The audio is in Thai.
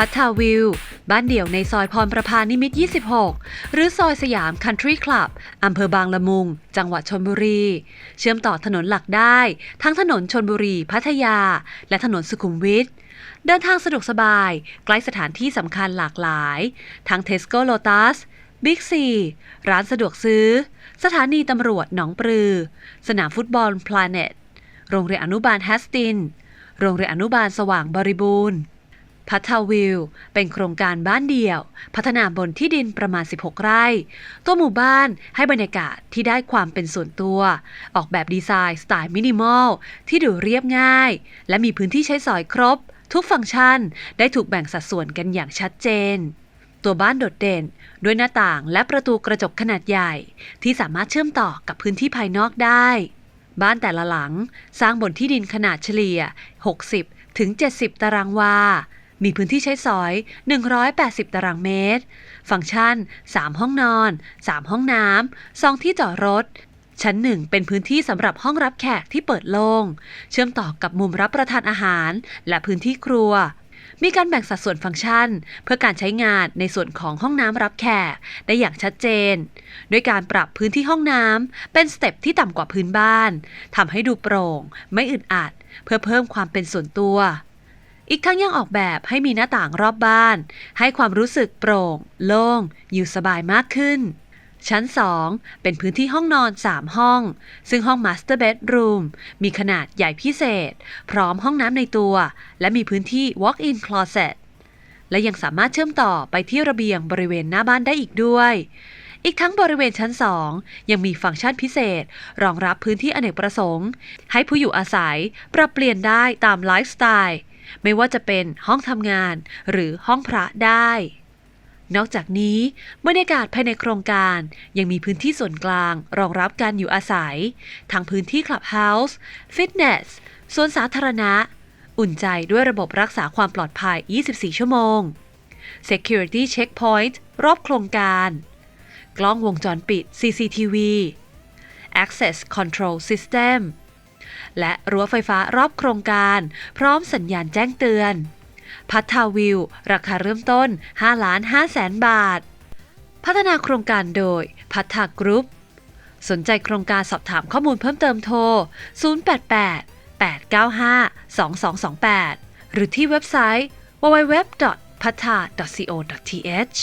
พัทาวิว บ้านเดี่ยวในซอยพรประพานิมิต 26 หรือซอยสยามคันทรีคลับอำเภอบางละมุง จังหวัดชนบุรี เชื่อมต่อถนนหลักได้ ทั้งถนนชนบุรี พัทยา และถนนสุขุมวิทเดินทางสะดวกสบาย ใกล้สถานที่สำคัญหลากหลาย ทั้งเทสโก้โลตัสบิ๊กซี ร้านสะดวกซื้อ สถานีตำรวจหนองปลือ สนามฟุตบอลพลาเน็ต โรงเรียนอนุบาลแฮสติน โรงเรียนอนุบาลสว่างบริบูรณ์ พัทาวิวเป็นโครงการบ้านเดี่ยว พัฒนาบนที่ดินประมาณ 16 ไร่ ตัวหมู่บ้านให้บรรยากาศที่ได้ความเป็นส่วนตัว ออกแบบดีไซน์สไตล์มินิมอล ที่ดูเรียบง่าย และมีพื้นที่ใช้สอยครบ ทุกฟังก์ชันได้ถูกแบ่งสัดส่วนกันอย่างชัดเจน ตัวบ้านโดดเด่น ด้วยหน้าต่างและประตูกระจกขนาดใหญ่ ที่สามารถเชื่อมต่อกับพื้นที่ภายนอกได้ บ้านแต่ละหลังสร้างบนที่ดินขนาดเฉลี่ย 60 ถึง 70 ตารางวา มีพื้นที่ใช้สอย 180 ตารางเมตร ฟังก์ชัน 3 ห้องนอน 3 ห้องน้ำ 2 ที่จอดรถ ชั้นหนึ่งเป็นพื้นที่สำหรับห้องรับแขกที่เปิดโล่ง เชื่อมต่อกับมุมรับประทานอาหาร และพื้นที่ครัว มีการแบ่งสัดส่วนฟังก์ชัน เพื่อการใช้งานในส่วนของห้องน้ำรับแขกได้อย่างชัดเจน ด้วยการปรับพื้นที่ห้องน้ำเป็นสเต็ปที่ต่ำกว่าพื้นบ้านทำให้ดูโปร่ง ไม่อึดอัด เพื่อเพิ่มความเป็นส่วนตัว อีกทั้งยังออกแบบให้มีหน้าต่างรอบบ้าน ให้ความรู้สึกโปร่ง โล่ง อยู่สบายมากขึ้น ชั้น 2 เป็นพื้นที่ห้องนอน 3 ห้อง ซึ่งห้อง Master Bedroom มีขนาดใหญ่พิเศษ พร้อมห้องน้ำในตัว และมีพื้นที่ Walk-in Closet และยังสามารถเชื่อมต่อไปที่ระเบียงบริเวณหน้าบ้านได้อีกด้วย อีกทั้งบริเวณชั้น 2 ยังมีฟังก์ชันพิเศษ รองรับพื้นที่อเนกประสงค์ ให้ผู้อยู่อาศัยปรับเปลี่ยนได้ตามไลฟ์สไตล์ ไม่ว่าจะเป็นห้องทำงานหรือห้องพระได้ นอกจากนี้บรรยากาศภายในโครงการยังมีพื้นที่ส่วนกลางรองรับการอยู่อาศัย ทั้งพื้นที่คลับเฮาส์ฟิตเนสสวนสาธารณะ อุ่นใจด้วยระบบรักษาความปลอดภัย 24 ชั่วโมง Security Checkpoint รอบโครงการ กล้องวงจรปิด CCTV Access Control System และรั้วไฟฟ้ารอบโครงการ พร้อมสัญญาณแจ้งเตือน พัทาวิว ราคาเริ่มต้น 5 ล้าน5แสนบาท พัฒนาโครงการโดย พัทากรุ๊ป สนใจโครงการสอบถามข้อมูลเพิ่มเติมโทร 088 895 2228 หรือที่เว็บไซต์ www.pata.co.th